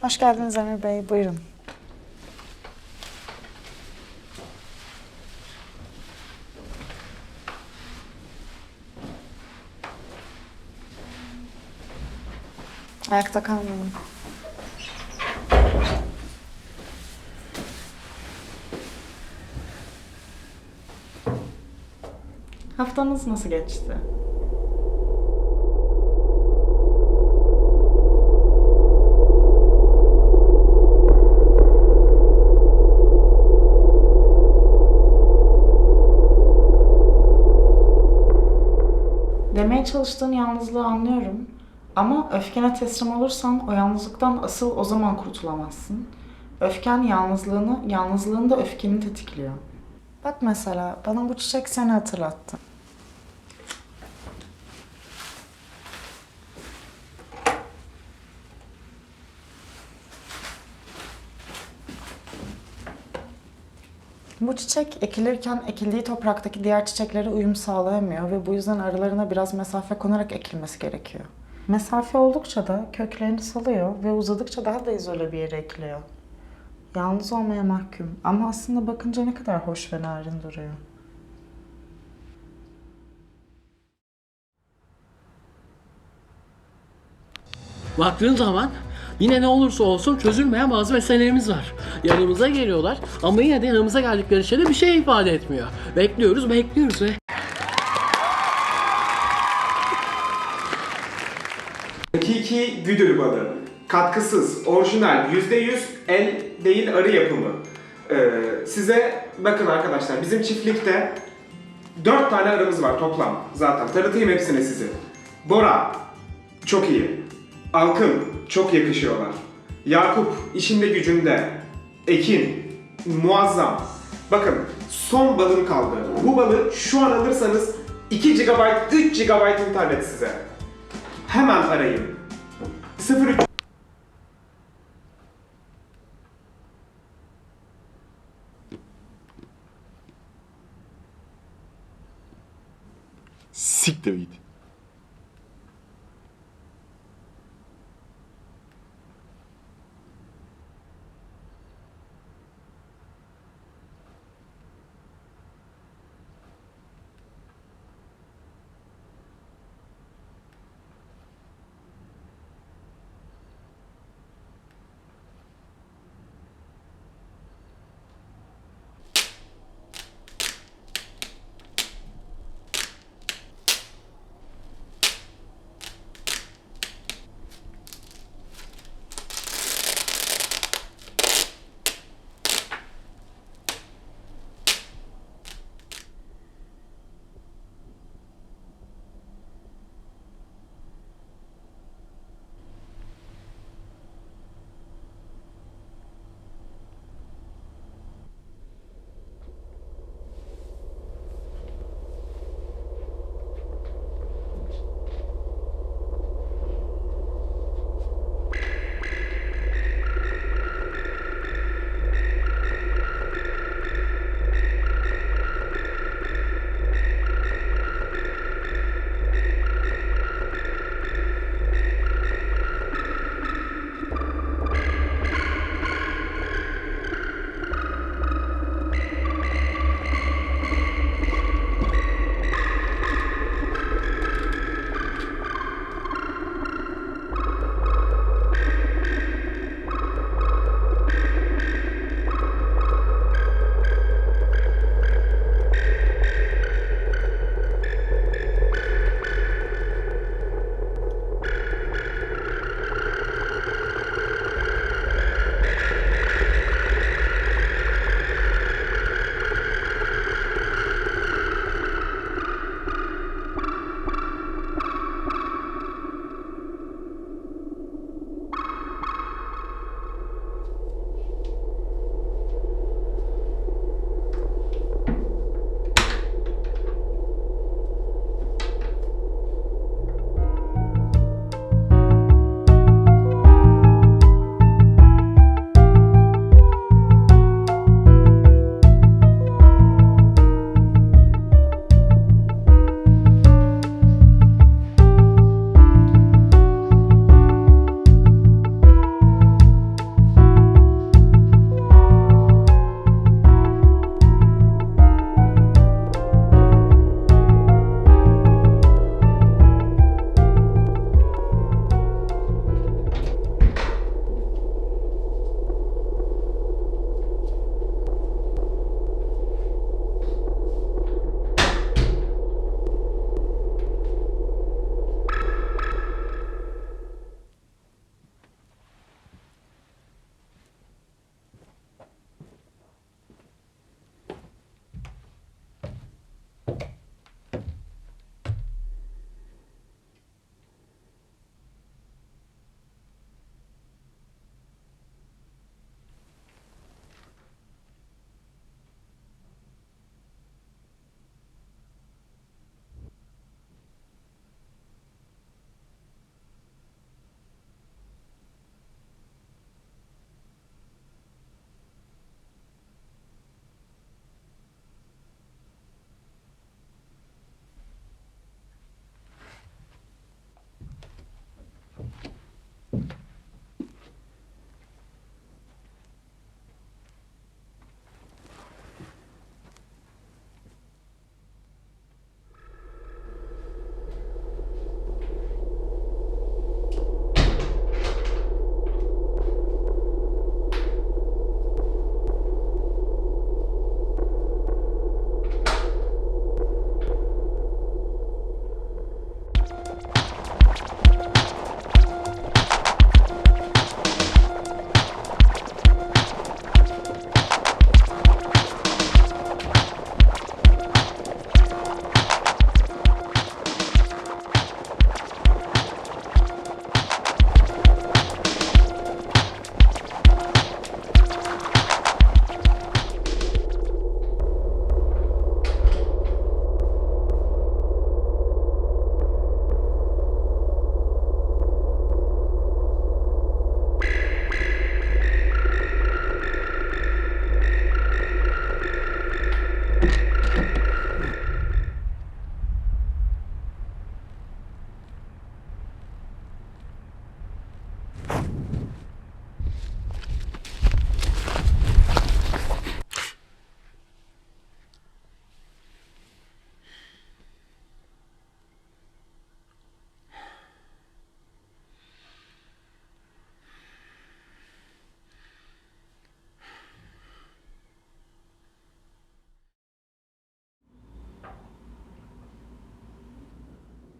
Hoş geldiniz Emir Bey. Buyurun. Ayakta kalmayın. Haftanız nasıl geçti? Çalıştığın yalnızlığı anlıyorum. Ama öfkene teslim olursan o yalnızlıktan asıl o zaman kurtulamazsın. Öfken yalnızlığını, yalnızlığın da öfkeni tetikliyor. Bak mesela bana bu çiçek seni hatırlattı. Bu çiçek ekilirken ekildiği topraktaki diğer çiçeklere uyum sağlayamıyor ve bu yüzden aralarına biraz mesafe konarak ekilmesi gerekiyor. Mesafe oldukça da köklerini salıyor ve uzadıkça daha da izole bir yere ekiliyor. Yalnız olmaya mahkum ama aslında bakınca ne kadar hoş ve narin duruyor. Baktığın zaman yine ne olursa olsun çözülmeyen bazı meselelerimiz var. Yanımıza geliyorlar ama yine de yanımıza geldikleri şeyde bir şey ifade etmiyor. Bekliyoruz, bekliyoruz ve Hakiki güdül balı. Katkısız, orijinal, %100 el değil arı yapımı. Ee, size bakın arkadaşlar bizim çiftlikte 4 tane arımız var toplam zaten. Tanıtayım hepsini size. Bora çok iyi. Alkın çok yakışıyorlar. Yakup işinde gücünde. Ekin muazzam. Bakın son balım kaldı. Bu balı şu an alırsanız 2 GB, 3 GB internet size. Hemen arayın. 03 Siktir git.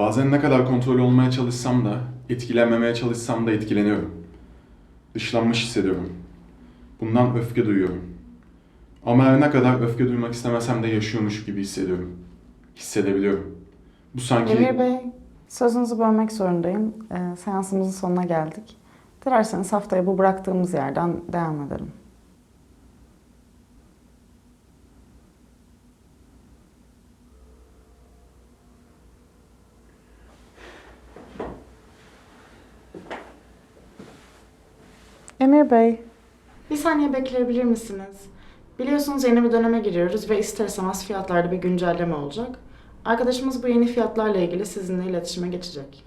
Bazen ne kadar kontrol olmaya çalışsam da, etkilenmemeye çalışsam da etkileniyorum. Dışlanmış hissediyorum. Bundan öfke duyuyorum. Ama her ne kadar öfke duymak istemesem de yaşıyormuş gibi hissediyorum. Hissedebiliyorum. Bu sanki... Emir Bey, sözünüzü bölmek zorundayım. Ee, seansımızın sonuna geldik. Dilerseniz haftaya bu bıraktığımız yerden devam edelim. Emir Bey, bir saniye bekleyebilir misiniz? Biliyorsunuz yeni bir döneme giriyoruz ve ister istemez fiyatlarda bir güncelleme olacak. Arkadaşımız bu yeni fiyatlarla ilgili sizinle iletişime geçecek.